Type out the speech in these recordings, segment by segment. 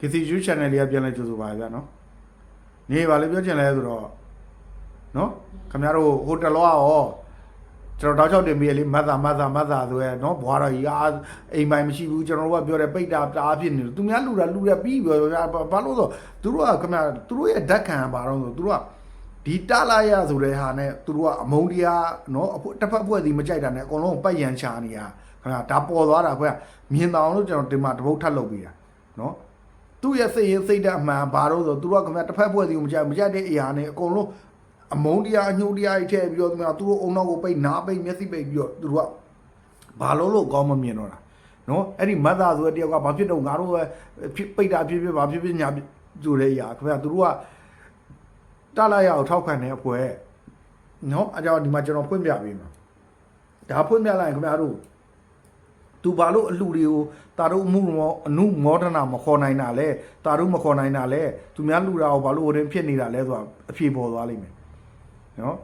KCU channel လေးကပြန်လဲကြိုဆိုပါဗျာနော်နေပါလေပြောချင်လဲဆိုတော့နော်ခင်ဗျားတို့ဟိုတလောကရောကျွန်တော်တောက်ချောက်တင်ပြီးလေမတ်သာမတ်သာမတ်သာဆိုရဲနော်ဘွားတော်ကြီးအာအိမ်ပိုင်မရှိဘူးကျွန်တော်တို့ကပြောတယ်ပိတ်တာတားဖြစ်နေတယ်သူများလူတာလူတာပြီးပြောဗျာဘာလို့ဆိုသူတို့ကခင်ဗျားသူတို့ရဲ့ဓာတ်ခံပါတော့ဆိုသူတို့ကဒီတလာရဆိုတဲ့ဟာနဲ့သူတို့ကအမုန်းတရားနော်အဖို့တစ်ဖက်ဖွဲ့စီမကြိုက်တာနဲ့အကုန်လုံးပတ်ရန်ချာနေရခင်ဗျာဒါပေါ်သွားတာခွဲမြင်တောင်လို့ကျွန်တော်ဒီမှာတပုတ်ထပ်လုပ်ပြီးတာနော် သူ့ရဲ့စိတ်ရင်စိတ်ဓာတ်အမှန်ဘာလို့ဆိုသူတို့ကခင်ဗျာတစ်ဖက်ဖွဲ့စီကိုမကြိုက်မကြိုက်တဲ့အရာနဲ့အကုန်လုံးအမုန်းတရားအညှိုးတရားကြီးထည့်ပြီးတော့ခင်ဗျာသူတို့အုံနောက်ကိုပိတ်နားပိတ်မျက်စိပိတ်ပြီးတော့သူတို့ကဘာလို့လို့ကောင်းမမြင်တော့တာနော်အဲ့ဒီမတ်သားဆိုတဲ့တယောက်ကဘာဖြစ်တော့ငါတို့ပဲဖြစ်ပိတ်တာဖြစ်ဖြစ်ဘာဖြစ်ဖြစ်ညာဖြစ်ဆိုတဲ့အရာခင်ဗျာသူတို့ကတလာရအောင်ထောက်ခံတဲ့အဖွဲနော်အကြောင်းဒီမှာကျွန်တော်ဖွင့်ပြပေးမှာဒါဖွင့်ပြလိုက်ရင်ခင်ဗျားတို့ သူဘာလို့အလှတွေကိုတာတို့အမှုမောအနုမောဒနာမခေါ်နိုင်တာလဲတာတို့မခေါ်နိုင်တာလဲသူများလူတာကိုဘာလို့ဟိုတင်ဖြစ်နေတာလဲဆိုတာအဖြေပေါ်သွားလိမ့်မယ်နော်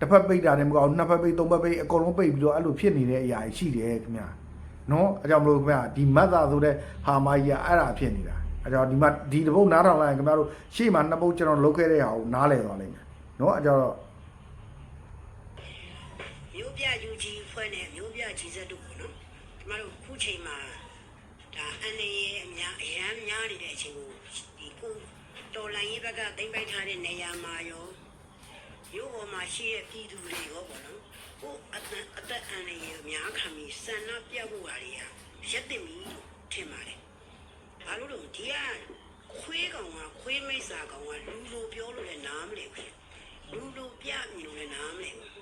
တစ်ဖက်ပိတ်တာနဲ့မကောင်းနှစ်ဖက်ပိတ်သုံးဖက်ပိတ်အကုန်လုံးပိတ်ပြီးတော့အဲ့လိုဖြစ်နေတဲ့အရာကြီးရှိတယ်ခင်ဗျာနော်အဲကြောင့်မလို့ခင်ဗျာဒီမတ်သာဆိုတဲ့ဟာမကြီးကအဲ့ဒါဖြစ်နေတာအဲကြောင့်ဒီမှာဒီတစ်ပုတ်နားထောင်လိုက်ရင်ခင်ဗျားတို့ရှေ့မှာနှစ်ပုတ်ကျွန်တော်လုပ်ခဲ့တဲ့ဟာကိုနားလည်သွားလိမ့်မယ်နော်အဲကြောင့်မျိုးပြယူကြီးဖွဲ့နဲ့မျိုးပြကြီးစက်တို့ပေါ့နော် ကျမတို့ခုချိန်မှာဒါအန်နေရဲ့အများအရန်များနေတဲ့အချိန်ကိုဒီကိုတော်လိုင်းရေးဘက်ကတိမ့်ပိုက်ထားတဲ့နေရာမှာရောရိုးပေါ်မှာရှိတဲ့ပြည်သူတွေရောပေါ့နော်ကိုအသက်အသက်အန်နေရဲ့အများခံပြီးဆန္ဒပြဖို့ဟာတွေကရက်တင်ပြီလို့ထင်ပါတယ်ဘာလို့လဲဒီကခွေးကောင်ကခွေးမိတ်စာကောင်ကလူလိုပြောလို့လည်းနားမလဲဘူးလူလိုပြမြင်လို့လည်းနားမလဲဘူး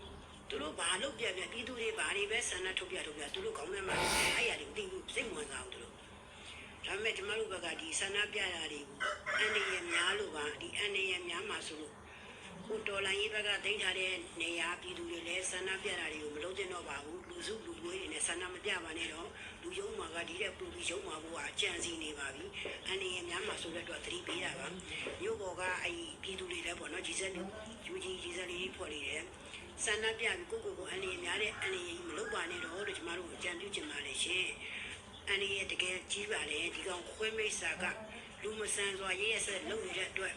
သူတို့ဘာလုပ်ပြပြပြည်သူတွေဘာတွေပဲဆန္ဒထုတ်ပြထုတ်ပြသူတို့ကောင်းတဲ့မှာအဲ့ရတွေမသိဘူးစိတ်ဝင်စားဘူးသူတို့ဒါပေမဲ့ကျမတို့ဘက်ကဒီဆန္ဒပြတာတွေကိုအန်ဒီရများလို့ပါဒီအန်ဒီရများမှာဆိုလို့ဟိုတော်လိုင်းရေးဘက်ကတိတ်ထားတဲ့နေရာပြည်သူတွေလည်းဆန္ဒပြတာတွေကိုမလုပ်သင့်တော့ပါဘူးလူစုလူဝေးတွေနဲ့ဆန္ဒမပြပါနဲ့တော့လူယုံမှာကဒီတဲ့ပူပြီးယုံမှာဘို့ကအကြံစီနေပါပြီအန်ဒီရများမှာဆိုတဲ့အတွက်သတိပေးတာပါမြို့ပေါ်ကအဲ့ပြည်သူတွေလည်းပေါ့နော်ဂျီဇက်ယူဂျီဂျီဇက်လေးဖွဲ့နေတယ် ဆန္ဒပြပြီးကိုကိုကိုအန်လီများတဲ့အန်လီကြီးမလုပ်ပါနဲ့တော့လို့ကျမတို့အကြံပြုချင်ပါတယ်ရှင်အန်လီရဲ့တကယ်ကြီးပါတယ်ဒီကောင်ခွဲမိတ်စာကလူမဆန်စွာရေးရဆက်လုပ်နေတဲ့အတွက်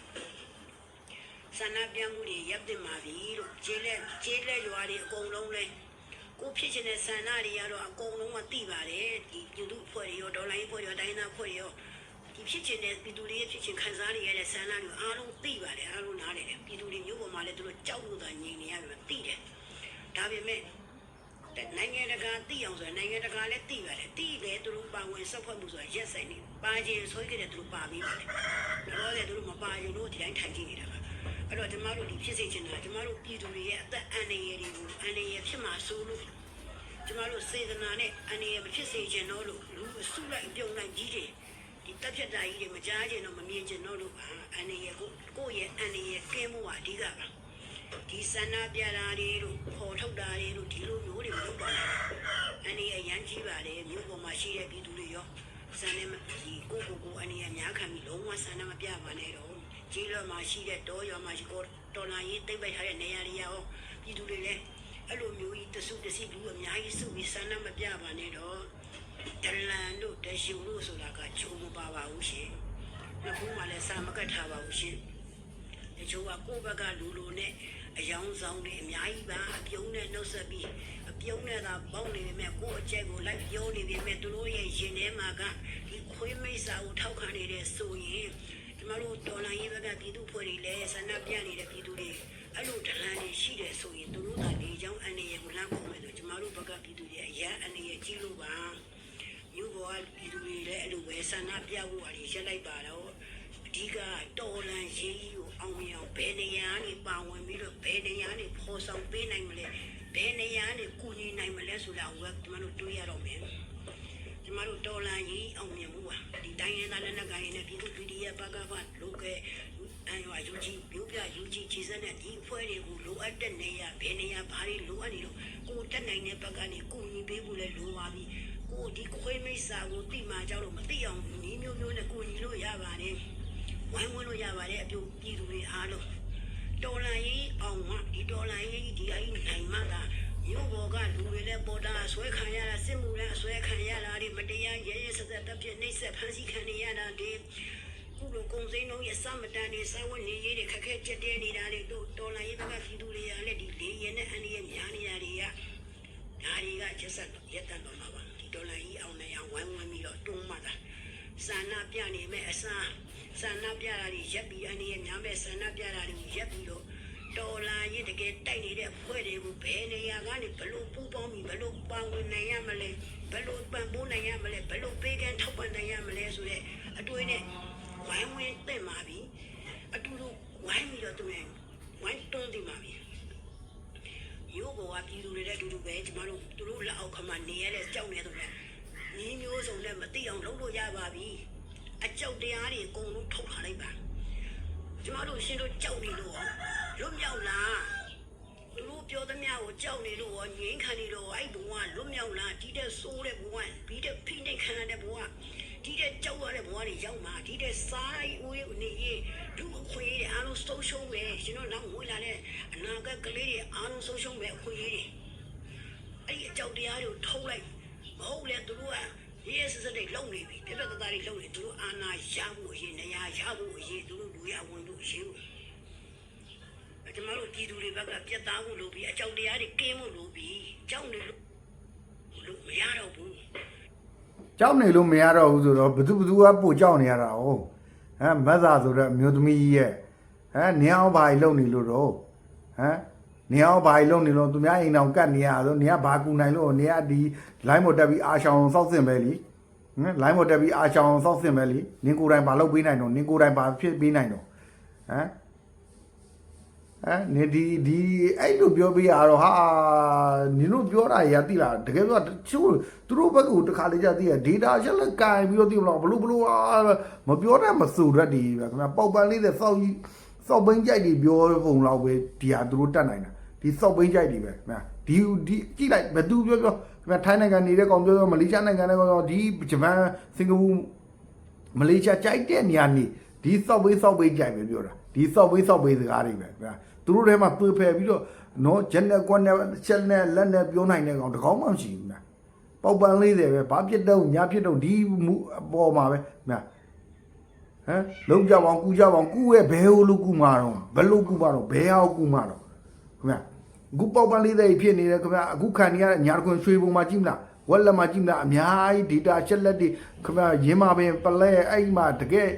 ဆန္ဒပြမှုတွေရပ်တင်ပါပြီလို့ကျေးလက်ကျေးလက်ရွာတွေအကုန်လုံးလဲကိုဖြစ်ချင်တဲ့ဆန္ဒတွေကတော့အကုန်လုံးကသိပါတယ်ဒီပြည်သူအဖွဲ့တွေရောဒေါ်လာရေးအဖွဲ့တွေရောတိုင်းသားအဖွဲ့တွေရော ဒီဖြစ်ချင်တဲ့ပြည်သူတွေရဲ့ဖြစ်ချင်ခံစားနေရတဲ့ဆန္ဒတွေအားလုံးသိပါတယ်အားလုံးနားလည်တယ်ပြည်သူတွေမျိုးပေါ်မှာလည်းသူတို့ကြောက်လို့သာငြိမ်နေရပြီသိတယ်ဒါပေမဲ့နိုင်ငံတကာသိအောင်ဆိုရင်နိုင်ငံတကာလည်းသိပါတယ်သိတယ်သူတို့ပါဝင်ဆက်ဖွဲ့မှုဆိုတာရက်ဆိုင်နေပါခြင်းဆွဲကြတယ်သူတို့ပါပြီးပါတယ်တော့လည်းသူတို့မပါရင်တို့ဒီတိုင်းထိုင်ကြည့်နေတာကအဲ့တော့ကျမတို့ဒီဖြစ်စေချင်တာကျမတို့ပြည်သူတွေရဲ့အသက်အန္တရာယ်တွေကိုအန္တရာယ်ဖြစ်မှာစိုးလို့ကျမတို့စေတနာနဲ့အန္တရာယ်မဖြစ်စေချင်တော့လို့လူအစုလိုက်ပြုံလိုက်ကြီးတွေဒီ တက်ဖြတ်တာကြီးတွေမကြားချင်တော့မမြင်ချင်တော့လို့အန္တရာယ်ကိုကိုယ့်ရဲ့အန္တရာယ်ကင်းမှုဟာအဓိကပါဒီဆန္ဒပြတာတွေတို့ပေါ်ထုတ်တာတွေတို့ဒီလိုမျိုးတွေမလုပ်ပါနဲ့။အနေအရန်ကြီးပါလေမြို့ပေါ်မှာရှိတဲ့ပြည်သူတွေရောဆန္ဒမဒီကိုကိုကိုအနေအများခံပြီးလုံးဝဆန္ဒမပြပါနဲ့တော့ကြီးလောမှာရှိတဲ့တောရွာမှာရှိကိုတော်လာရေးတိတ်ပိုက်ထားတဲ့နေရာတွေရောပြည်သူတွေလည်းအဲ့လိုမျိုးကြီးတစုတစီလူအများကြီးစုပြီးဆန္ဒမပြပါနဲ့တော့ ဒလန်တို့တရှူလို့ဆိုတာကချုံမပါပါဘူးရှင်။နှစ်ခုမှလည်းစာမကတ်ထားပါဘူးရှင်။တချို့ကကိုယ့်ဘက်ကလူလူနဲ့အယောင်ဆောင်တွေအများကြီးပါအပြုံးနဲ့နှုတ်ဆက်ပြီးအပြုံးနဲ့သာပေါက်နေပေမဲ့ကိုယ့်အကျက်ကိုလိုက်ပြောနေပေမဲ့သူတို့ရဲ့ရင်ထဲမှာကဒီခွေးမိတ်စာကိုထောက်ခံနေတဲ့ဆိုရင်ကျမတို့တော်လိုင်းရေးဘက်ကပြည်သူဖွဲ့တွေလည်းဆန္ဒပြနေတဲ့ပြည်သူတွေအဲ့လိုဒလန်တွေရှိတယ်ဆိုရင်သူတို့ကလေကြောင်းအနေ ဆန္ဒပြဖို့အရေးရက်လိုက်ပါတော့အဓိကတော်လန်ရေးကြီးကိုအောင်မြင်အောင်ဘယ်နေရာကနေပါဝင်ပြီးတော့ဘယ်နေရာကနေဖော်ဆောင်ပေးနိုင်မလဲဘယ်နေရာကနေကူညီနိုင်မလဲဆိုတာကိုကျမတို့တွေးရတော့မယ်ကျမတို့တော်လန်ရေးအောင်မြင်မှုပါဒီတိုင်းရင်းသားလက်နက်ကိုင်နဲ့ပြည်သူပြည်ရဲ့ဘကဖလိုကဲအန်ရွာယူကြီးမြို့ပြယူကြီးခြေစက်နဲ့ဒီအဖွဲ့တွေကိုလိုအပ်တဲ့နေရာဘယ်နေရာဘာတွေလိုအပ်နေလို့ကိုတက်နိုင်တဲ့ဘက်ကနေကူညီပေးဖို့လဲလိုပါပြီ ကိုဒီခွေးမိတ်စာကိုတိမှကြောက်လို့မသိအောင်နီးမျိုးမျိုးနဲ့ကူညီလို့ရပါတယ်ဝိုင်းဝန်းလို့ရပါတယ်အပြုပြည်သူတွေအားလုံးတော်လန်ရေးအောင်ကဒီတော်လန်ရေးဒီအရင်နိုင်မှသာမြို့ပေါ်ကလူတွေလည်းပေါ်တာဆွဲခံရတာစစ်မှုလည်းဆွဲခံရတာဒီမတရားရဲရဲဆက်ဆက်တပ်ပြနှိပ်စက်ဖမ်းဆီးခံနေရတာဒီစိမ်းလုံးရဲ့အစမတန်နေစာဝတ်နေရေးတွေခက်ခဲကြက်တဲနေတာတွေတို့တော်လိုင်းရေးဘက်ကပြည်သူတွေကလည်းဒီလေရင်နဲ့အန်ဒီရဲ့များနေတာတွေကဒါတွေကချက်ဆက်ရက်တန်တော့မှာပါ ဒီတော်လိုင်းကြီးအောင်နေအောင်ဝိုင်းဝန်းပြီးတော့တွန်းမှတာစာနာပြနေမဲ့အစားစာနာပြတာတွေရက်ပြီးအန်ဒီရဲ့များမဲ့စာနာပြတာတွေကိုရက်ပြီးတော့တော်လာရင်တကယ်တိုက်နေတဲ့ဖွဲ့တွေကိုဘယ်နေရာကနေဘလို့ပူပေါင်းပြီးဘလို့ပန်းဝင်နိုင်ရမလဲဘလို့ပံ့ပိုးနိုင်ရမလဲဘလို့ပေးကမ်းထောက်ပံ့နိုင်ရမလဲဆိုတဲ့အတွေ့နဲ့ဝိုင်းဝန်းတက်มาပြီအတူတူဝိုင်းပြီးတော့သူနဲ့ ပြည်သူတွေလည်းအတူတူပဲကျမတို့သူတို့လက်အောက်ခမနေရတဲ့ကြောက်နေတော့လည်းညီမျိုးစုံနဲ့မသိအောင်လုပ်လို့ရပါပြီအကြောက်တရားတွေအကုန်လုံးထုတ်ထားလိုက်ပါကျမတို့ရှင်တို့ကြောက်နေလို့လွတ်မြောက်လားသူတို့ပြောသမျှကိုကြောက်နေလို့ငြိမ်းခံနေလို့အဲ့ဘဝလွတ်မြောက်လားဒီတဲ့ဆိုးတဲ့ဘဝပြီးတဲ့ဖိနှိပ်ခံရတဲ့ဘဝ ဒီတဲ့ကြောက်ရတဲ့ဘဝတွေရောက်မှာဒီတဲ့စားရီဦးရီနေရေးဒုအခွင့်အရေးတွေအားလုံးဆုံးရှုံးမယ်ရှင်တို့နောက်ဝင်လာတဲ့အနာဂတ်ကလေးတွေအားလုံးဆုံးရှုံးမယ်အခွင့်အရေးတွေအဲ့ဒီအကြောက်တရားတွေကိုထုတ်လိုက်မဟုတ်လေသူတို့ကရေးစစတဲ့လုံနေပြီပြပြတသားတွေလုံနေသူတို့အာနာရဖို့အရေးနေရာရဖို့အရေးသူတို့လူရဝင်လို့အရေးကိုအဲ့ဒီမှာလို့ပြည်သူတွေဘက်ကပြတ်သားဖို့လိုပြီးအကြောက်တရားတွေကင်းဖို့လိုပြီးကြောက်နေလို့လို့မရတော့ဘူး ကြောက်နေလို့မရတော့ဘူးဆိုတော့ဘသူဘသူကပို့ကြောက်နေရတာ哦ဟမ်မတ်သာဆိုတဲ့အမျိုးသမီးကြီးရဲ့ဟမ်နေအောင်ဘာကြီးလုံနေလို့တော့ဟမ်နေအောင်ဘာကြီးလုံနေလို့သူများအိမ်အောင်ကတ်နေရဆိုနေကဘာကူနိုင်လို့နေကဒီ line မတက်ပြီးအာရှောင်စောက်စင်ပဲလीဟမ် line မတက်ပြီးအာရှောင်စောက်စင်ပဲလीနင်ကိုယ်တိုင်ဘာလုပ်ပေးနိုင်တော့နင်ကိုယ်တိုင်ဘာဖြစ်ပေးနိုင်တော့ဟမ် ဟမ်နေဒီဒီအဲ့လိုပြောပြရတော့ဟာနင်တို့ပြောတာရတိလားတကယ်ပြောတချို့သူတို့ဘက်ကတခါလေကြာသိရ data ချက်လက်ကင်ပြီးတော့သိမလားဘလို့ဘလို့မပြောတတ်မဆိုရက်ဒီပဲခင်ဗျပေါက်ပန်းလေးတဲ့စောက်ကြီးစောက်ပင်းကြိုက်တွေပြောပုံလောက်ပဲဒီဟာသူတို့တတ်နိုင်တာဒီစောက်ပင်းကြိုက်တွေပဲခင်ဗျဒီဒီကြည့်လိုက်ဘယ်သူပြောပြောခင်ဗျထိုင်းနိုင်ငံနေတဲ့ကောင်ပြောပြောမလေးရှားနိုင်ငံတဲ့ကောင်ပြောဒီဂျပန်စင်ကာပူမလေးရှားကြိုက်တဲ့နေရာနေဒီစောက်ဝေးစောက်ဝေးကြိုက်ပဲပြောတာဒီစောက်ဝေးစောက်ဝေးစကားတွေပဲခင်ဗျာ သူတို့ထဲမှာတွေ့ဖယ်ပြီးတော့နော်ဂျက်နဲ့ကွက်နဲ့ချက်နဲ့လက်နဲ့ပြောနိုင်တဲ့ကောင်တစ်ကောင်မှမရှိဘူးခင်ဗျာပေါက်ပန်းလေးတယ်ပဲဘာဖြစ်တော့ညာဖြစ်တော့ဒီမူအပေါ်မှာပဲခင်ဗျာဟမ်လုံးကြပါအောင်ကူကြပါအောင်ကူရဲ့ဘဲဟိုလိုကူမှာတော့ဘယ်လိုကူမှာတော့ဘဲဟောကူမှာတော့ခင်ဗျာအခုပေါက်ပန်းလေးတွေဖြစ်နေတယ်ခင်ဗျာအခုခံနေရတဲ့ညာကွန်ရွှေပုံမှာကြည့်မလားဝက်လက်မှာကြည့်မလားအများကြီး data ချက်လက်တွေခင်ဗျာရင်းမာပင်ပလဲအဲ့ဒီမှာတကယ်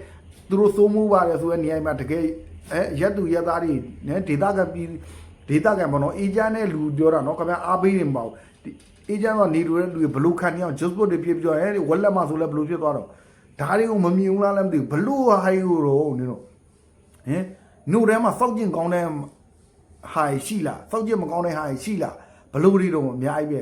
သူတို့စိုးမိုးပါတယ်ဆိုတဲ့နေရာမှာတကယ် အဲရက်သူရက်သားတွေနဲဒေတာကပြည်ဒေတာကဘောနော်အေဂျင့်နဲ့လူပြောတာနော်ခင်ဗျာအားပေးနေမပေါ့ဒီအေဂျင့်ကနေလူတဲ့လူတွေဘလို့ခံနေအောင် just put တွေပြပြရဲဝက်လက်မှာဆိုလဲဘလို့ဖြစ်သွားတော့ဒါတွေကိုမမြင်ဘူးလားလည်းမသိဘူးဘလို့ဟာဟိုတော့နင်တို့ဟင်နှုတ်ထဲမှာစောက်ကျင်ကောင်းတဲ့ဟာရှိလားစောက်ကျင်မကောင်းတဲ့ဟာရှိလားဘလို့တွေတော့အများကြီးပဲ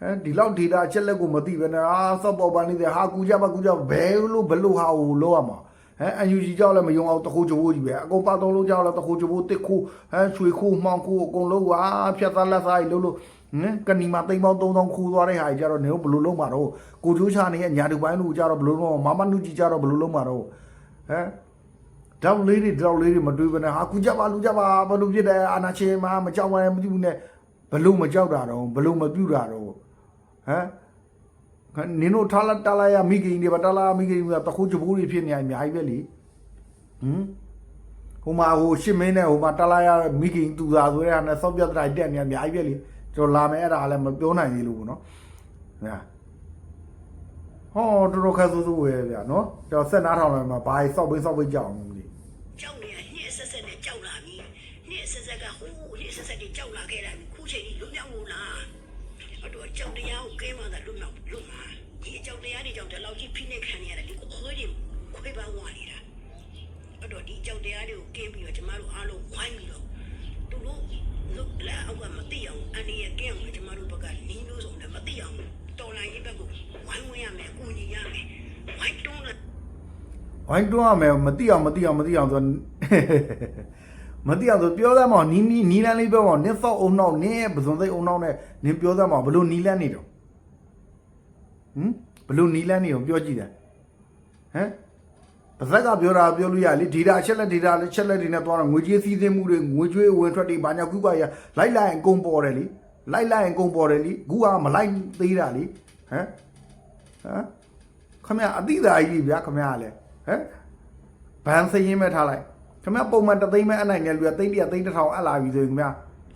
အဲဒီလောက် data အချက်လက်ကိုမသိပဲနဲ့အာစော့ပေါ်ပါနေတဲ့ဟာကူကြပါကူကြဘယ်လို့ဘလို့ဟာကိုလောက်ရမှာ ဟမ် UNG ကြောက်လည်းမယုံအောင်တခိုးချိုးကြီးပဲအကုန်ပါတော့လို့ကြောက်လည်းတခိုးချိုးတစ်ခိုးဟမ်ရွှေခိုးမှောင်ခိုးအကုန်လုံးဟာဖြတ်သားလက်စားကြီးလို့လို့ဟမ်ကဏီမှာတိမ်ပေါင်း3000ခူးသွားတဲ့ဟာကြီးကြတော့နေတော့ဘလို့လုံးမှာတော့ကိုချိုးချနေရဲ့ညာတူပိုင်းလူကြတော့ဘလို့လုံးမမနုကြီးကြတော့ဘလို့လုံးမှာတော့ဟမ်တောက်လေးတွေတောက်လေးတွေမတွေးဘဲနဲ့ဟာကူကြပါလူကြပါဘလို့ဖြစ်တယ်အာနာချင်းမှာမကြောက်နိုင်မသိဘူးနဲ့ဘလို့မကြောက်တာတော့ဘလို့မပြူတာတော့ဟမ် နင်တို့ထားလာတလာရမိခင်တွေပါတလာမိခင်တွေကတခုချဘူးတွေဖြစ်နေအများကြီးပဲလေဟမ်ဟိုမှာဟိုရှစ်မင်းနဲ့ဟိုမှာတလာရမိခင်သူသာဆိုတဲ့ဟာနဲ့စောက်ပြတ်တိုင်တက်နေအများကြီးပဲလေကျွန်တော်လာမယ်အဲ့ဒါလည်းမပြောနိုင်သေးလို့ပေါ့နော်ညာဟောတော်တော်ခက်ဆိုးဆိုးပဲဗျာနော်ကျွန်တော်ဆက်နားထောင်လိုက်မှာဘာစောက်ပိစောက်ပိကြောက်အောင်မသိကြောက်နေတာညှက်ဆက်ဆက်နဲ့ကြောက်လာပြီညှက်ဆက်ဆက်ကဟိုးညှက်ဆက်ဆက်တွေကြောက်လာခဲ့တာခုချိန်ကြီးလွတ်မြောက်လို့လား အတော့ကြောက်တရားကိုကဲမှသာလွတ်မြောက်လွတ်မှာဒီကြောက်တရားတွေကြောင့်ဒီလောက်ကြီးဖိနှိပ်ခံရတဲ့ဒီကိုခွေးတွေခွေးပန်းဝါနေတာအတော့ဒီကြောက်တရားတွေကိုကင်းပြီးတော့ကျမတို့အားလုံးဝိုင်းပြီးတော့သူတို့လုတ်လာအောက်ကမသိအောင်အန်ဒီရဲ့ကင်းအောင်ကျမတို့ဘက်ကနီးလို့ဆုံးတယ်မသိအောင်တော်လိုင်းရေးဘက်ကိုဝိုင်းဝန်းရမယ်အကူညီရမယ်ဝိုင်းတွန်းလာဝိုင်းတွန်းရမယ်မသိအောင်မသိအောင်မသိအောင်ဆို မသိအောင်ဆိုပြောသမောင်နီးနီးနီးလန်းလေးပြောပါဦးနင်းစောက်အုံနောက်နင်းရဲ့ပဇွန်သိပ်အုံနောက်နဲ့နင်းပြောသမောင်ဘလို့နီးလန်းနေတော့ဟမ်ဘလို့နီးလန်းနေတော့ပြောကြည့်တယ်ဟမ်ပါဇက်ကပြောတာပြောလို့ရလေဒေတာချက်လက်ဒေတာလက်ချက်လက်တွေနဲ့သွားတော့ငွေကြေးစည်းစိမ်မှုတွေငွေကြေးဝင်ထွက်တွေဘာညာခုပါရလိုက်လိုက်ရင်ကုန်ပေါ်တယ်လीလိုက်လိုက်ရင်ကုန်ပေါ်တယ်လीခုကမလိုက်သေးတာလीဟမ်ဟမ်ခမရအတိသားကြီးဗျာခမရလည်းဟမ်ဘန်စရင်မဲ့ထားလိုက် ခင်ဗျာပုံမှန်တသိန်းမဲ့အနိုင်နဲ့လူကသိန်းတရာသိန်းတစ်ထောင်အပ်လာပြီဆိုရင်ခင်ဗျာ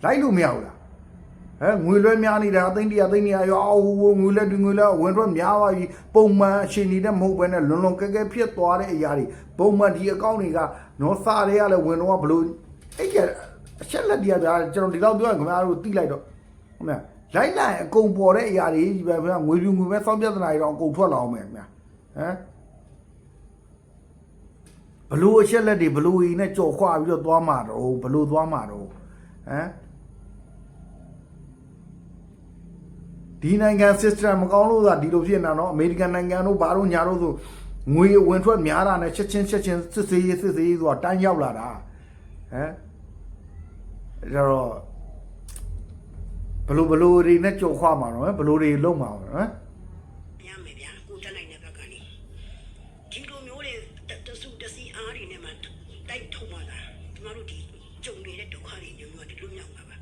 လိုက်လို့မရဘူးလားဟဲ့ငွေလွှဲများနေတာသိန်းတရာသိန်းတရာရောအော်ငွေလွှဲဒီငွေလွှဲဝင်တော့များသွားပြီပုံမှန်အချိန်နေတဲ့မဟုတ်ဘဲနဲ့လွန်လွန်ကဲကဲဖြစ်သွားတဲ့အရာတွေပုံမှန်ဒီအကောင့်တွေကနော်စာတွေကလည်းဝင်တော့ဘလို့အဲ့ကျအချက်လက်တွေကဗျာကျွန်တော်ဒီလောက်ပြောရင်ခင်ဗျားတို့သိလိုက်တော့ဟုတ်မလားလိုက်လိုက်အကုန်ပေါ်တဲ့အရာတွေကြီးပဲခင်ဗျာငွေပြူငွေပဲစောင့်ပြဿနာတွေတော့အကုန်ထွက်လာအောင်မယ်ခင်ဗျာဟမ် ဘလို့အချက်လက်တွေဘလို့ကြီးနဲ့ကြော်ခွာပြီးတော့သွားမှာတော့ဘလို့သွားမှာတော့ဟမ်ဒီနိုင်ငံ system မကောင်းလို့သာဒီလိုဖြစ်နေတာเนาะအမေရိကန်နိုင်ငံတို့ဘာလို့ညာတို့ဆိုငွေအဝင်ထွက်များတာနဲ့ချက်ချင်းချက်ချင်းစစ်စေးရေးစစ်စေးရေးဆိုတာတန်းရောက်လာတာဟမ်ဒါတော့ဘလို့ဘလို့တွေနဲ့ကြော်ခွာမှာတော့ဘလို့တွေလုံးမှာတော့ဟ တိုက်ထုံးပါလားကျမတို့ဒီကြုံနေတဲ့ဒုက္ခတွေမျိုးမျိုးဒီလိုမြောက်ပါပါ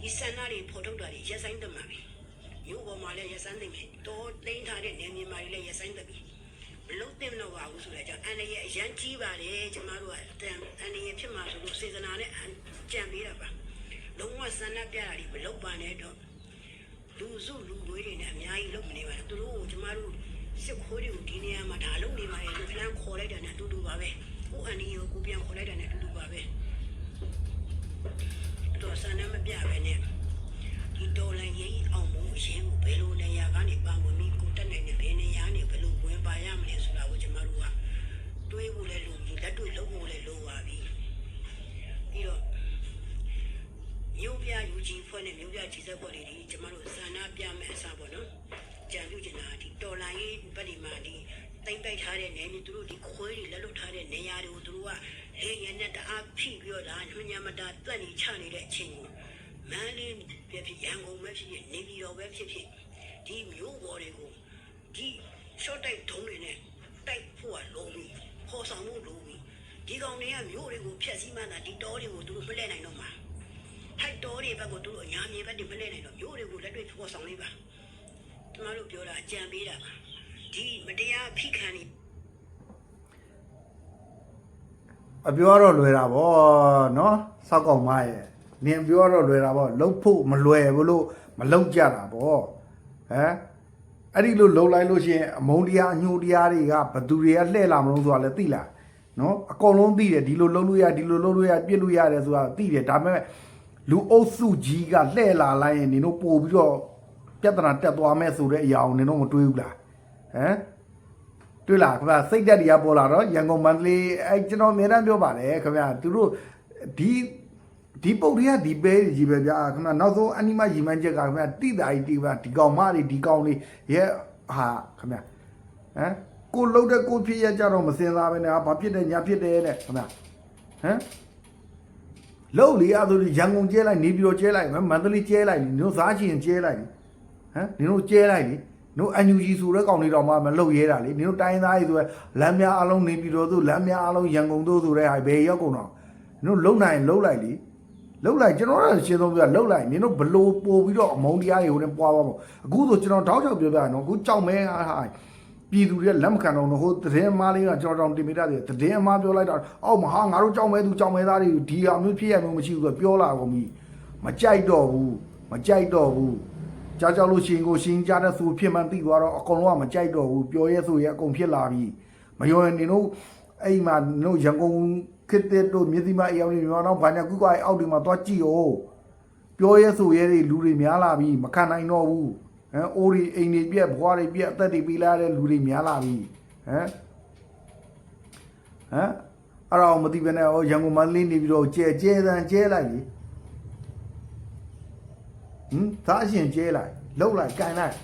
ဒီဆန္ဒတွေဖော်ထုတ်တာတွေရက်ဆိုင်တတ်မှာပဲမြို့ပေါ်မှာလည်းရက်ဆိုင်သိမယ်တော့လိမ့်ထားတဲ့နေမြေမှာလည်းရက်ဆိုင်တတ်ပြီမလုံးတင်တော့ပါဘူးဆိုတဲ့အကြောင်းအန်ရရဲ့အရန်ကြီးပါတယ်ကျမတို့ကအတန်အန်ရဖြစ်မှာဆိုလို့စေတနာနဲ့ကြံပေးတာပါလုံးဝဆန္ဒပြတာတွေမလုပ်ပါနဲ့တော့လူစုလူတွေတွေနဲ့အများကြီးလုပ်မနေပါနဲ့သူတို့ကိုကျမတို့စစ်ခိုးတွေကိုဒီနေရာမှာဒါလုပ်နေပါရဲ့လို့ဖလန်းခေါ်လိုက်တာနဲ့အတူတူပါပဲ ကိုအန်ဒီကိုကိုပြန်ခေါ်လိုက်တာနဲ့အတူတူပါပဲတော့ဆန္ဒမပြပဲနဲ့ဒီဒေါ်လာရေးအောင်မှုအရင်ကိုဘယ်လိုနေရာကနေပါဝင်ပြီးကိုတက်နိုင်တဲ့ဘယ်နေရာနေဘယ်လိုဝင်ပါရမလဲဆိုတာကိုကျမတို့ကတွေးဖို့လည်းလိုပြီလက်တွေ့လုပ်ဖို့လည်းလိုပါပြီပြီးတော့မြို့ပြယူကြီးဖွဲ့နဲ့မြို့ပြကြီးစက်ဖွဲ့တွေဒီကျမတို့ဇာနာပြမယ်အစားပေါ့နော်ကြံပြုကျင်တာဒီတော်လိုင်းရေးဗတ်ဒီမှာဒီ တိမ့်ပိုက်ထားတဲ့နေမျိုးသူတို့ဒီခွဲတွေလက်လွတ်ထားတဲ့နေရာတွေကိုသူတို့ကလေရနဲ့တအားဖိပြီးတော့ဒါညညမတာတက်နေချနေတဲ့အချိန်ကိုမန်းလေးပဲဖြစ်ရန်ကုန်ပဲဖြစ်ဖြစ်နေပြည်တော်ပဲဖြစ်ဖြစ်ဒီမြို့ပေါ်တွေကိုဒီ short တိုက်ဒုံးတွေနဲ့တိုက်ဖို့ကလုံးပြီးပေါ်ဆောင်မှုလုံးပြီးဒီကောင်တွေကမြို့တွေကိုဖျက်ဆီးမှသာဒီတောတွေကိုသူတို့မလဲနိုင်တော့မှာထိုက်တော်တွေဘက်ကိုသူတို့အညာမြေဘက်တွေမလဲနိုင်တော့မျိုးတွေကိုလက်တွေ့ဖော်ဆောင်လေးပါကျမတို့ပြောတာအကြံပေးတာပါ ဒီမတရားဖိခံနေအပြောတော့လွယ်တာဗောနော်စောက်ကောင်မရဲ့နင်ပြောတော့လွယ်တာဗောလှုပ်ဖို့မလွယ်ဘူးလို့မလှုပ်ကြတာဗောဟမ်အဲ့ဒီလိုလှုပ်လိုက်လို့ရှိရင်အမုန်းတရားအညှိုးတရားတွေကဘသူတွေကလှည့်လာမလို့ဆိုတာလည်းသိလားနော်အကုန်လုံးသိတယ်ဒီလိုလှုပ်လို့ရဒီလိုလှုပ်လို့ရပြစ်လို့ရတယ်ဆိုတာသိတယ်ဒါပေမဲ့လူအုပ်စုကြီးကလှည့်လာလိုက်ရင်နင်တို့ပို့ပြီးတော့ပြဿနာတက်သွားမယ်ဆိုတဲ့အရာကိုနင်တို့မတွေးဘူးလား ဟမ်တွေ့လားခင်ဗျာစိတ်တက်တွေကပေါ်လာတော့ရန်ကုန်မန္တလေးအဲကျွန်တော်အများအားပြောပါတယ်ခင်ဗျာသူတို့ဒီဒီပုတ်တွေကဒီပဲကြီးပဲဗျာခင်ဗျာနောက်ဆုံးအနိမရီမန်းချက်ကခင်ဗျာတိတာကြီးတိပါဒီကောင်မတွေဒီကောင်လေးရဲ့ဟာခင်ဗျာဟမ်ကိုလှုပ်တဲ့ကိုဖြစ်ရကြတော့မစင်စားပဲနဲ့ဟာဘာဖြစ်တယ်ညာဖြစ်တယ်တဲ့ခင်ဗျာဟမ်လှုပ်လေအဲ့ဒါရန်ကုန်ကျဲလိုက်နေပြည်တော်ကျဲလိုက်မန္တလေးကျဲလိုက်ညို့စားချင်ကျဲလိုက်ဟမ်နင်တို့ကျဲလိုက်လေ နို့အန်ယူဂျီဆိုတဲ့ကောင်လေးတော့မှမလုပ်ရဲတာလေနင်တို့တိုင်းသားကြီးဆိုရလမ်းများအလုံးနေပြီးတော့သူလမ်းများအလုံးရန်ကုန်တို့ဆိုတဲ့ဟာဘယ်ရောက်ကုန်တော့နင်တို့လုံနိုင်လုံလိုက်လေလုံလိုက်ကျွန်တော်တို့ရှင်းဆုံးပြလုံလိုက်နင်တို့ဘလို့ပို့ပြီးတော့အမုန်းတရားတွေကိုလည်းပွားပါမို့အခုဆိုကျွန်တော်တောက်ချောက်ပြောပြရနော်အခုကြောက်မဲဟာပြည်သူတွေလက်မခံတော့ဟိုသတင်းအမားလေးကကျွန်တော်တောင်တင်ပြတာတယ်သတင်းအမားပြောလိုက်တော့အော်မဟာငါတို့ကြောက်မဲသူကြောက်မဲသားတွေဒီဟာမျိုးဖြစ်ရမျိုးမရှိဘူးဆိုပြောလာကုန်ပြီမကြိုက်တော့ဘူးမကြိုက်တော့ဘူး ကြားကြောက်လို့ရှိရင်ကိုရှင်ကြားတဲ့သူဖြစ်မှန်းသိသွားတော့အကုန်လုံးကမကြိုက်တော့ဘူးပြောရဲဆိုရဲအကုန်ဖြစ်လာပြီမယုံရင်နင်တို့အဲ့မှာနင်တို့ရန်ကုန်ခစ်တဲ့တို့မြစ်သီးမအေးအောင်နေမြန်မာတော့ဘာညာကုကွာအောက်ဒီမှာသွားကြည့်အောင်ပြောရဲဆိုရဲတွေလူတွေများလာပြီမခံနိုင်တော့ဘူးဟမ်အိုးတွေအိမ်တွေပြက်ဘွားတွေပြက်အသက်တွေပြီးလာတဲ့လူတွေများလာပြီဟမ်ဟမ်အဲ့တော့မသိဘဲနဲ့ဟောရန်ကုန်မန္တလေးနေပြီးတော့ကျဲကျဲတန်းကျဲလိုက်ပြီ ဟင်သားရှင်ကျဲလိုက်လှုပ်လိုက်ကန်လိုက်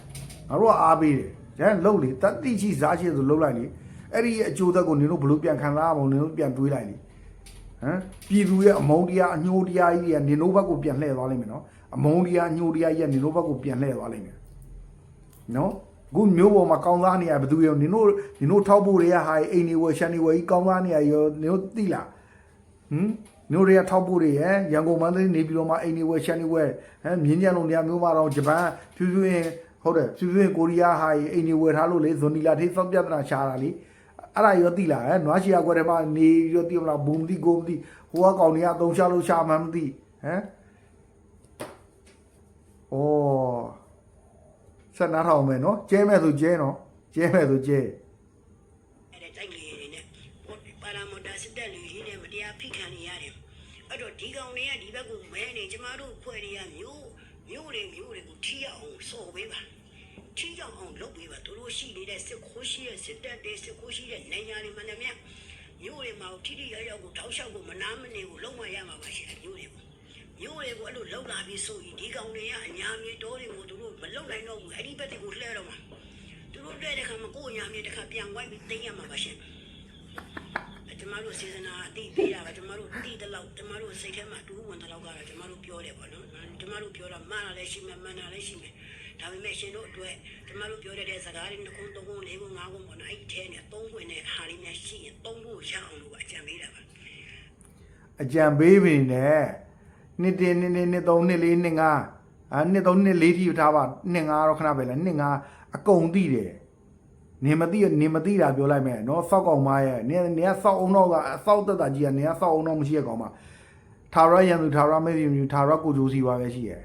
ငါတို့ကအားပေးတယ်ကျန်လှုပ်လေတတိရှိစားရှိဆိုလှုပ်လိုက်လေအဲ့ဒီရဲ့အကျိုးသက်ကိုနင်တို့ဘလို့ပြန်ခံစားအောင်နင်တို့ပြန်တွေးလိုက်လေဟမ်ပြည်သူရဲ့အမုန်းတရားအညှိုးတရားကြီးတွေကနင်တို့ဘက်ကိုပြန်လှည့်သွားလိမ့်မယ်နော်အမုန်းတရားအညှိုးတရားကြီးကနင်တို့ဘက်ကိုပြန်လှည့်သွားလိမ့်မယ်နော်အခုမျိုးပေါ်မှာကောင်းသားနေရဘယ်သူရောနင်တို့နင်တို့ထောက်ဖို့တွေကဟာအိမ်နေဝယ်ရှန်နေဝယ်ကြီးကောင်းသားနေရရောနင်တို့သိလားဟမ် မျိုးတွေကထောက်ဖို့တွေရယ်ရန်ကုန်မန္တလေးနေပြည်တော်မှာအိမ်နေဝယ်ရှန်နေဝယ်ဟမ်မြင်းကြံလုံးနေရာမျိုးမှာတော့ဂျပန်ဖြူဖြူရင်ဟုတ်တယ်ဖြူဖြူရင်ကိုရီးယားဟာအိမ်နေဝယ်ထားလို့လေဇွန်နီလာထိစောက်ပြဿနာရှာတာလေအဲ့ဒါရောသိလားဟဲ့နွားရှီယာကွက်ထဲမှာနေရောသိမလားဘူးမသိကိုမသိဟိုကကောင်တွေကအသုံးချလို့ရှာမှန်းမသိဟမ်ဩဆက်နားထောင်မယ်နော်ကျဲမဲ့ဆိုကျဲနော်ကျဲမဲ့ဆိုကျဲ အဲ့တော့ဒီကောင်တွေကဒီဘက်ကိုမဲနေကျမတို့ဖွဲ့တွေကမျိုးမျိုးတွေမျိုးတွေကိုထိရအောင်စော်ပေးပါထိရအောင်လုပ်ပေးပါတို့လို့ရှိနေတဲ့စစ်ခိုးရှိတဲ့စစ်တပ်တွေစစ်ခိုးရှိတဲ့နိုင်ငံတွေမှန်တယ်မြတ်မျိုးတွေမှာထိထိရောက်ရောက်ကိုတောက်လျှောက်ကိုမနာမနေကိုလုံးဝရမှာပါရှင်မျိုးတွေကိုမျိုးတွေကိုအဲ့လိုလောက်လာပြီးဆိုရင်ဒီကောင်တွေကအညာမြေတော်တွေကိုတို့မလုံနိုင်တော့ဘူးအဲ့ဒီဘက်တွေကိုလှဲတော့မှာသူတို့တဲ့တဲ့ခါမှာကိုယ်ညာမြေတစ်ခါပြန်ဝိုင်းပြီးတင်းရမှာပါရှင် ကျမတို့စေစနာအတိပေးတာကကျမတို့တိတဲ့လောက်ကျမတို့စိတ်ထဲမှာတူးဝင်တဲ့လောက်ကတော့ကျမတို့ပြောတယ်ပေါ့နော်ကျမတို့ပြောတာမှန်တာလည်းရှိမယ်မှန်တာလည်းရှိမယ်ဒါပေမဲ့ရှင်တို့အတွက်ကျမတို့ပြောတဲ့စကားတွေနှစ်ခုသုံးခုလေးခုငါးခုပေါ့နော်အဲ့ထဲနဲ့သုံးခွနဲ့ဟာလေးများရှိရင်သုံးခုရအောင်လို့အကြံပေးတာပါအကြံပေးပြီနဲ့နှစ်တင်နှစ်နှစ်နှစ်သုံးနှစ်လေးနှစ်ငါအာနှစ်သုံးနှစ်လေးထိထားပါနှစ်ငါတော့ခဏပဲလားနှစ်ငါအကုန်သိတယ် နေမသိနေမသိတာပြောလိုက်မယ်နော်စောက်ကောင်မရဲ့နေနေကစောက်အောင်တော့ကအစောက်တက်တာကြီးကနေကစောက်အောင်တော့မရှိရကောင်မထာဝရယံသူထာဝရမေသမီထာဝရကိုကြိုးစီပါပဲရှိရဲ့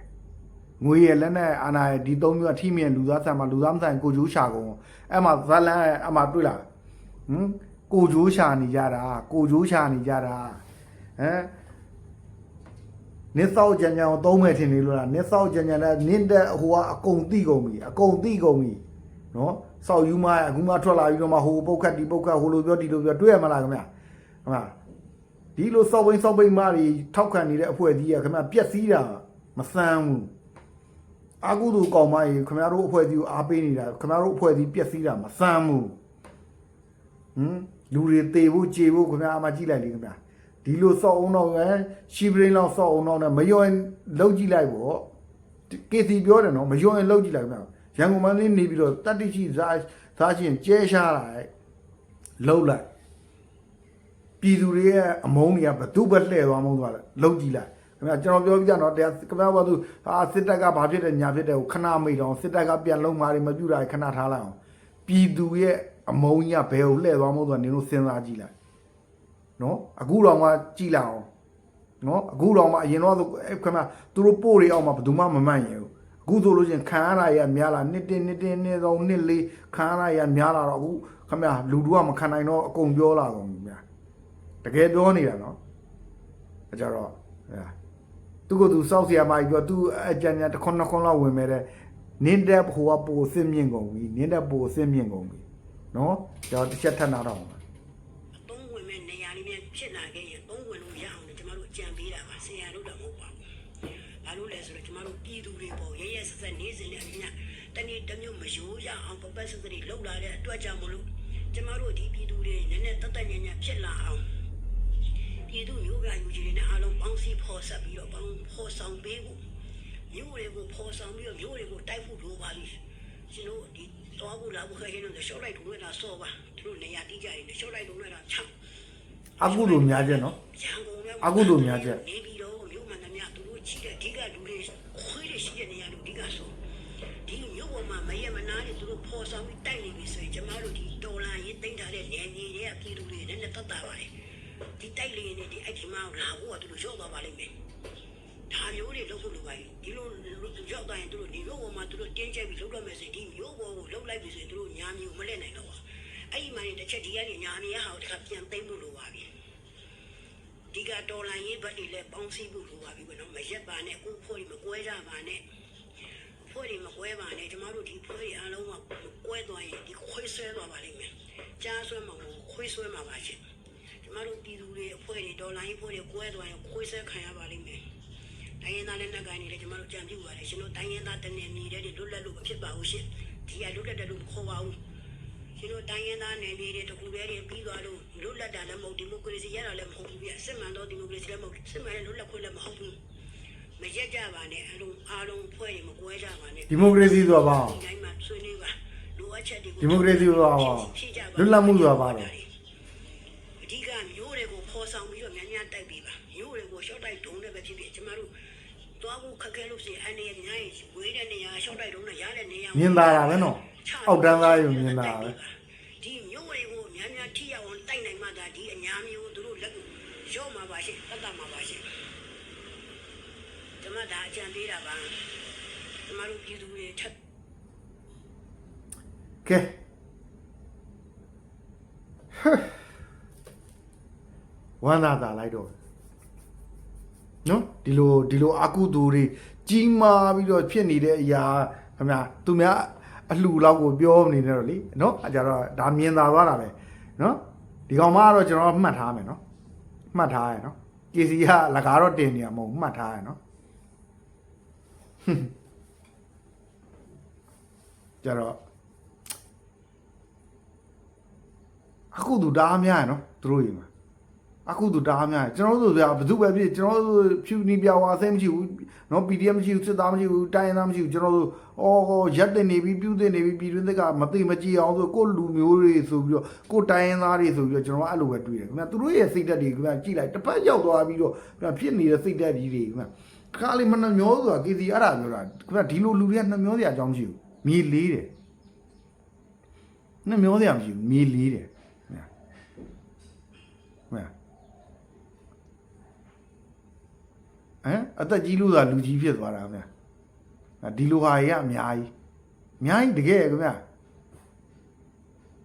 ငွေရလက်နဲ့အာနာရဲ့ဒီသုံးမျိုးအထိမြင်လူသားဆံမှာလူသားမဆိုင်ကိုကြိုးရှာကုန်အဲ့မှာဇလန်အဲ့မှာတွေ့လားဟမ်ကိုကြိုးရှာနေကြတာကိုကြိုးရှာနေကြတာဟမ်နစ်ဆောက်ကြံကြံကိုသုံးမဲ့ထင်နေလို့လားနစ်ဆောက်ကြံကြံနဲ့နင်းတဲ့ဟိုကအကုန်တိကုန်ပြီအကုန်တိကုန်ပြီနော် ဆောက်ယူမအခုမှထွက်လာပြီးတော့မှဟိုပုတ်ခတ်ဒီပုတ်ခတ်ဟိုလိုပြောဒီလိုပြောတွေ့ရမလားခင်ဗျာဟုတ်လားဒီလိုစောက်ဘိန်းစောက်ဘိန်းမတွေထောက်ခံနေတဲ့အဖွဲ့အစည်းကခင်ဗျာပြက်စီးတာမဆန်းဘူးအာကုသူကောင်မကြီးခင်ဗျားတို့အဖွဲ့အစည်းကိုအားပေးနေတာခင်ဗျားတို့အဖွဲ့အစည်းပြက်စီးတာမဆန်းဘူးဟမ်လူတွေတေဖို့ကြေဖို့ခင်ဗျာအမှကြည့်လိုက်လေခင်ဗျာဒီလိုစောက်အောင်တော့ပဲရှီဘရင်းလောက်စောက်အောင်တော့နဲ့မယွန်လောက်ကြည့်လိုက်ပေါ့ကေစီပြောတယ်နော်မယွန်လောက်ကြည့်လိုက်ခင်ဗျ ရန်ကုန်မန္တလေးနေပြီးတော့တတ္တိရှိစားစားချင်းကျဲရှားလိုက်လောက်လိုက်ပြည်သူတွေရဲ့အမုန်းတွေကဘသူ့ဘက်လှည့်သွားမုန်းသွားလဲလောက်ကြည့်လိုက်ခင်ဗျကျွန်တော်ပြောပြကြတော့တရားခင်ဗျာဘာသူဟာစစ်တပ်ကဘာဖြစ်တယ်ညာဖြစ်တယ်ကိုခဏမိတ်တော့စစ်တပ်ကပြန်လုံးမာတွေမပြူတာခဏထားလိုက်အောင်ပြည်သူရဲ့အမုန်းကြီးကဘယ်ကိုလှည့်သွားမုန်းသွားနင်တို့စဉ်းစားကြည့်လိုက်နော်အခုတော့မှကြည်လာအောင်နော်အခုတော့မှအရင်တော့အဲ့ခမသူတို့ပို့တွေအောင်မှဘယ်သူမှမမှန်ရဘူး အခုဆိုလို့ချင်းခံရတာရများလာနှစ်တင်းနှစ်တင်းနှစ်သုံးနှစ်လေးခံရတာရများလာတော့အခုခမလူတို့ကမခံနိုင်တော့အကုန်ပြောလာကုန်ပြီများတကယ်ပြောနေတာနော်အကြတော့သူကသူစောက်เสียမကြီးပြောသူအကြံညာတစ်ခွန်းနှစ်ခွန်းလောက်ဝင်မဲ့တဲ့နင်းတဲ့ဟိုကပိုအစ်စ်မြင့်ကုန်ပြီနင်းတဲ့ပိုအစ်စ်မြင့်ကုန်ပြီနော်ကျွန်တော်တစ်ချက်ထပ်နာတော့ တနေ့တစ်မျိုးမရိုးရအောင်ပပတ်စစတွေလောက်လာတဲ့အတွက်ကြောင့်မလို့ကျမတို့ဒီပြည်သူတွေနည်းနည်းတတ်တတ်ညံ့ညံ့ဖြစ်လာအောင်ပြည်သူမျိုးပြယူကြီးတွေနဲ့အားလုံးပေါင်းစည်းဖော်ဆက်ပြီးတော့ပေါင်းဖော်ဆောင်ပေးဖို့မျိုးတွေကိုဖော်ဆောင်ပြီးတော့မျိုးတွေကိုတိုက်ဖို့လိုပါလိမ့်ရှင်တို့ဒီတော့ဘူးလာဘူးခဲရင်တော့ရှော့လိုက်ထုံးနေတာစောပါသူတို့နေရာတိကျနေရှော့လိုက်ထုံးနေတာချောက်အခုလိုများချက်နော်ရန်ကုန်မြို့အခုလိုများချက်နေပြီးတော့မြို့မှန်သမျှသူတို့ကြီးတဲ့အဓိကလူတွေခွေးတွေရှိတဲ့နေရာလို့အဓိကဆို ဒီမြို့ပေါ်မှာမရမနာနဲ့သူတို့ဖော်ဆောင်ပြီးတိုက်နေပြီဆိုရင်ကျမတို့ဒီတော်လန်ရေးတိမ့်ထားတဲ့နေမြေတွေကပြည်သူတွေနဲ့နဲ့တတ်တာပါလေဒီတိုက်လေနေဒီအဲ့ဒီမှာလာဖို့ကသူတို့ရောက်သွားပါလိမ့်မယ်ဒါမျိုးတွေလုပ်ဖို့လိုပါပြီဒီလိုရောက်တိုင်းသူတို့ဒီမြို့ပေါ်မှာသူတို့တင်းကျပ်ပြီးလုပ်ရမယ်ဆိုရင်ဒီမြို့ပေါ်ကိုလုပ်လိုက်ပြီဆိုရင်သူတို့ညာမျိုးမလဲနိုင်တော့ဘူးအဲ့ဒီမှာနေတစ်ချက်ဒီကနေညာမြေဟာတခါပြန်သိမ့်ဖို့လိုပါပြီဒီကဒေါ်လာရေးဘက်တွေလည်းပေါင်းစည်းဖို့လိုပါပြီကွနော်မရက်ပါနဲ့ကိုဖို့တွေမကွဲကြပါနဲ့ ဖို့တွေမကွဲပါနဲ့ကျမတို့ဒီဖို့တွေအားလုံးကကွဲသွားရင်ဒီခွေးဆွဲသွားပါလိမ့်မယ်ကြားဆွဲမှာကိုခွေးဆွဲမှာပါချင်းကျမတို့ပြည်သူတွေအဖွဲ့တွေဒေါ်လာရေးဖို့တွေကွဲသွားရင်ခွေးဆွဲခံရပါလိမ့်မယ်တိုင်းရင်းသားလက်နက်ကိုင်တွေလည်းကျမတို့ကြံပြူပါတယ်ရှင်တို့တိုင်းရင်းသားတနေမီတဲ့လွတ်လပ်လို့မဖြစ်ပါဘူးရှင်ဒီကလွတ်လပ်တယ်လို့မခေါ်ပါဘူးကျွန်တော်တိုင်းရင်းသားနယ်မြေတွေတခုတည်းတွေပြီးသွားလို့လွတ်လပ်တာလည်းမဟုတ်ဒီမိုကရေစီရတာလည်းမဟုတ်ဘူးပြစစ်မှန်တော့ဒီမိုကရေစီလည်းမဟုတ်စစ်မှန်တဲ့လွတ်လပ်ခွင့်လည်းမဟုတ်ဘူး မရက်ကြပါနဲ့အလုံးအားလုံးဖွဲ့ရင်မကွဲကြပါနဲ့ဒီမိုကရေစီဆိုတာဘာဒီတိုင်းမှာဆွေးနွေးပါလိုအပ်ချက်တွေကိုဒီမိုကရေစီဆိုတာဘာလွတ်လပ်မှုဆိုတာဘာလဲအဓိကမျိုးတွေကိုဖော်ဆောင်ပြီးတော့များများတိုက်ပေးပါမျိုးတွေကိုရှော့တိုက်တုံးနဲ့ပဲဖြစ်ဖြစ်ကျမတို့သွားဖို့ခက်ခဲလို့ရှိရင်အနေနဲ့ညာရင်ဝေးတဲ့နေရာရှော့တိုက်တုံးနဲ့ရတဲ့နေရာမြင်သာတာပဲနော်အောက်တန်းသားယူမြင်သာပဲဒီမျိုးတွေကိုများများထိရတိုက်နိုင်မှသာဒီအညာမျိုးသူတို့လက်ကိုရော့မှာပါရှင်တတ်တာမှာပါရှင် ကျွန်မဒါအကြံပေးတာပါကျွန်မတို့ပြည်သူတွေထပ်ကဲဝမ်းသာတာလိုက်တော့နော်ဒီလိုဒီလိုအကုသိုလ်တွေကြီးမားပြီးတော့ဖြစ်နေတဲ့အရာခင်ဗျာသူများအလှလောက်ကိုပြောနေတယ်တော့လေနော်အကြတော့ဒါမြင်သာသွားတာပဲနော်ဒီကောင်မကတော့ကျွန်တော်မှတ်ထားမယ်နော်မှတ်ထားရနော် KC ကလကားတော့တင်နေရမဟုတ်ဘူးမှတ်ထားရနော်ဟွန်း ကြတော့အခုသူတားများရနော်သူတို့ရင်မှာအခုသူတားများရကျွန်တော်တို့ဆိုပြဘယ်သူပဲဖြစ်ကျွန်တော်တို့ဖြူနီပြဝါအသိမရှိဘူးနော် PDF မရှိဘူးစစ်သားမရှိဘူးတိုင်းရင်းသားမရှိဘူးကျွန်တော်တို့အော်ဟောရက်တင်နေပြီပြုတင်နေပြီပြည်တွင်းသက်ကမသိမကြည့်အောင်ဆိုကိုယ့်လူမျိုးတွေဆိုပြီးတော့ကိုယ့်တိုင်းရင်းသားတွေဆိုပြီးတော့ကျွန်တော်အဲ့လိုပဲတွေးတယ်ခင်ဗျာသူတို့ရဲ့စိတ်ဓာတ်တွေခင်ဗျာကြည့်လိုက်တစ်ဖက်ရောက်သွားပြီးတော့ခင်ဗျာဖြစ်နေတဲ့စိတ်ဓာတ်ကြီးတွေခင်ဗျာ ခါလေးမနှမျောဆိုတာ KC အဲ့ဒါပြောတာခင်ဗျာဒီလိုလူတွေကနှမျောစရာအကြောင်းမရှိဘူးမြေလေးတယ်နှမျောစရာမရှိဘူးမြေလေးတယ်ခင်ဗျာမှန်ဟမ်အသက်ကြီးလို့သာလူကြီးဖြစ်သွားတာဗျာဒီလိုဟာကြီးကအများကြီးအများကြီးတကယ်ခင်ဗျာ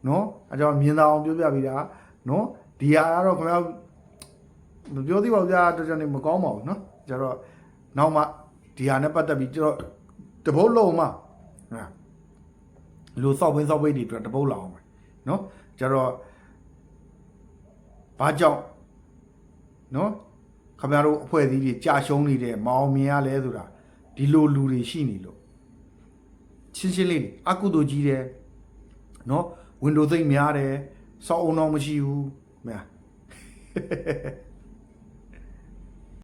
နော်အကြောင်းမြင်သာအောင်ပြောပြပေးတာနော်ဒီဟာကတော့ခင်ဗျာမပြောသေးပါဘူးဗျာတော်တော်နေမကောင်းပါဘူးနော်ကျတော့ နောက်မှဒီဟာနဲ့ပတ်သက်ပြီးကျတော့တပုတ်လုံးမှဟာလူစောက်ပင်းစောက်ပိတ်တွေအတွက်တပုတ်လောက်အောင်မယ်နော်ကျတော့ဘာကြောင့်နော်ခင်ဗျားတို့အဖွဲ့အစည်းတွေကြာရှုံးနေတဲ့မအောင်မြင်ရလဲဆိုတာဒီလိုလူတွေရှိနေလို့ချင်းချင်းလေးအကုသို့ကြီးတယ်နော်ဝင်ဒိုသိမ့်များတယ်စောက်အောင်တော့မရှိဘူးမင်း